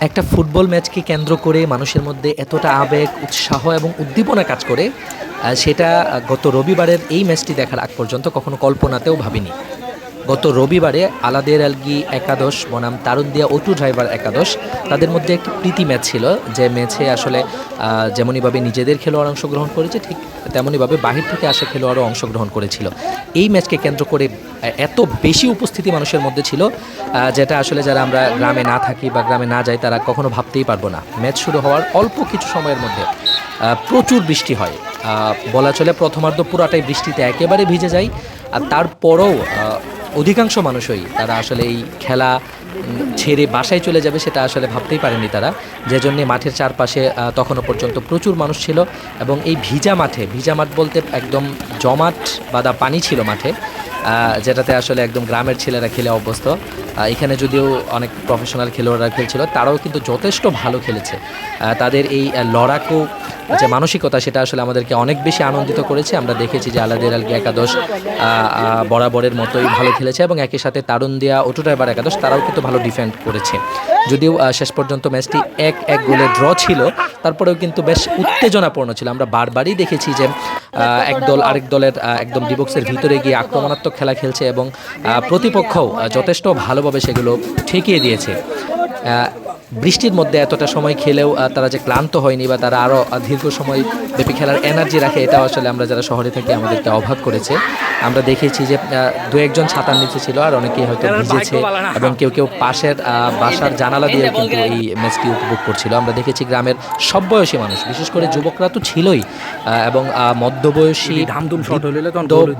একটা ফুটবল ম্যাচকে কেন্দ্র করে মানুষের মধ্যে এতটা আবেগ, উৎসাহ এবং উদ্দীপনা কাজ করে সেটা গত রবিবারের এই ম্যাচটি দেখার আগ পর্যন্ত কখনো কল্পনাতেও ভাবিনি। গত রবিবারে আলাদের আলগি একাদশ, বনাম তারুন্দিয়া অটু ড্রাইভার একাদশ, তাদের মধ্যে একটি প্রীতি ম্যাচ ছিল। যে ম্যাচে আসলে যেমনইভাবে নিজেদের খেলোয়াড় অংশগ্রহণ করেছে, ঠিক তেমনইভাবে বাহির থেকে আসা খেলোয়াড়ও অংশগ্রহণ করেছিল। এই ম্যাচকে কেন্দ্র করে এত বেশি উপস্থিতি মানুষের মধ্যে ছিল যেটা আসলে যারা আমরা গ্রামে না থাকি বা গ্রামে না যাই, তারা কখনো ভাবতেই পারব না। ম্যাচ শুরু হওয়ার অল্প কিছু সময়ের মধ্যে প্রচুর বৃষ্টি হয়। বলা চলে প্রথমার্ধ পুরাটাই বৃষ্টিতে একেবারে ভিজে যায়, আর তারপরও অধিকাংশ মানুষই তারা আসলে এই খেলা ছেড়ে বাসায় চলে যাবে সেটা আসলে ভাবতেই পারেনি তারা। যে জন্যে মাঠের চারপাশে তখনও পর্যন্ত প্রচুর মানুষ ছিল এবং এই ভিজা মাঠে, ভিজা মাঠ বলতে একদম জমাট বাদা পানি ছিল মাঠে যেটাতে আসলে একদম গ্রামের ছেলেরা খেলে অভ্যস্ত। এখানে যদিও অনেক প্রফেশনাল খেলোয়াড়রা খেলছিল, তারাও কিন্তু যথেষ্ট ভালো খেলেছে। তাদের এই লড়াকু যে মানসিকতা, সেটা আসলে আমাদেরকে অনেক বেশি আনন্দিত করেছে। আমরা দেখেছি যে আলাদের আলগি একাদশ বরাবরের মতোই ভালো খেলেছে এবং একই সাথে তারুণ দিয়া অটো ড্রাইভার একাদশ, তারাও কিন্তু ভালো ডিফেন্ড করেছে। যদিও শেষ পর্যন্ত ম্যাচটি এক এক গোলে ড্র ছিল, তারপরেও কিন্তু বেশ উত্তেজনাপূর্ণ ছিল। আমরা বারবারই দেখেছি যে এক দল আরেক দলের একদম ডিবক্সের ভিতরে গিয়ে আক্রমণাত্মক খেলা খেলছে এবং প্রতিপক্ষও যথেষ্ট ভালোভাবে সেগুলো ঠেকিয়ে দিয়েছে। বৃষ্টির মধ্যে এতটা সময় খেলেও তারা যে ক্লান্ত হয়নি বা তারা আরও দীর্ঘ সময় ব্যাপী খেলার এনার্জি রাখে এটাও আসলে আমরা যারা শহরে থাকি আমাদেরকে অভাব করেছে। আমরা দেখেছি যে দু একজন ছাতার নিচে ছিল আর অনেকেই হয়তো ভিজেছে এবং কেউ কেউ পাশের আহ, বাসার জানালা দিয়ে কিন্তু এই ম্যাচটি উপভোগ করছিল। আমরা দেখেছি গ্রামের সব বয়সী মানুষ বিশেষ করে যুবকরা তো ছিলই আহ, এবং আহ, মধ্যবয়সী।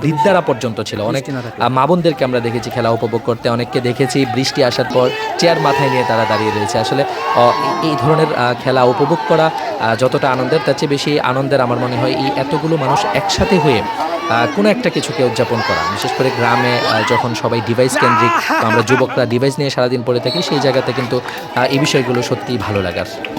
বৃদ্ধারা পর্যন্ত ছিল। অনেক বৃষ্টি না থাকলে। মা বোনদেরকে আমরা দেখেছি খেলা উপভোগ করতে। অনেককে দেখেছি বৃষ্টি আসার পর চেয়ার মাথায় নিয়ে তারা দাঁড়িয়ে রয়েছে আসলে এই- ধরনের খেলা উপভোগ করা যতটা আনন্দের, তার চেয়ে বেশি আনন্দের আমার মনে হয় এই এতগুলো মানুষ একসাথে হয়ে কোনো একটা কিছুকে উদযাপন করা। বিশেষ করে গ্রামে যখন সবাই ডিভাইস কেন্দ্রিক আমরা যুবকরা ডিভাইস নিয়ে সারাদিন পড়ে থাকি, সেই জায়গাতে কিন্তু এই বিষয়গুলো সত্যিই ভালো লাগার।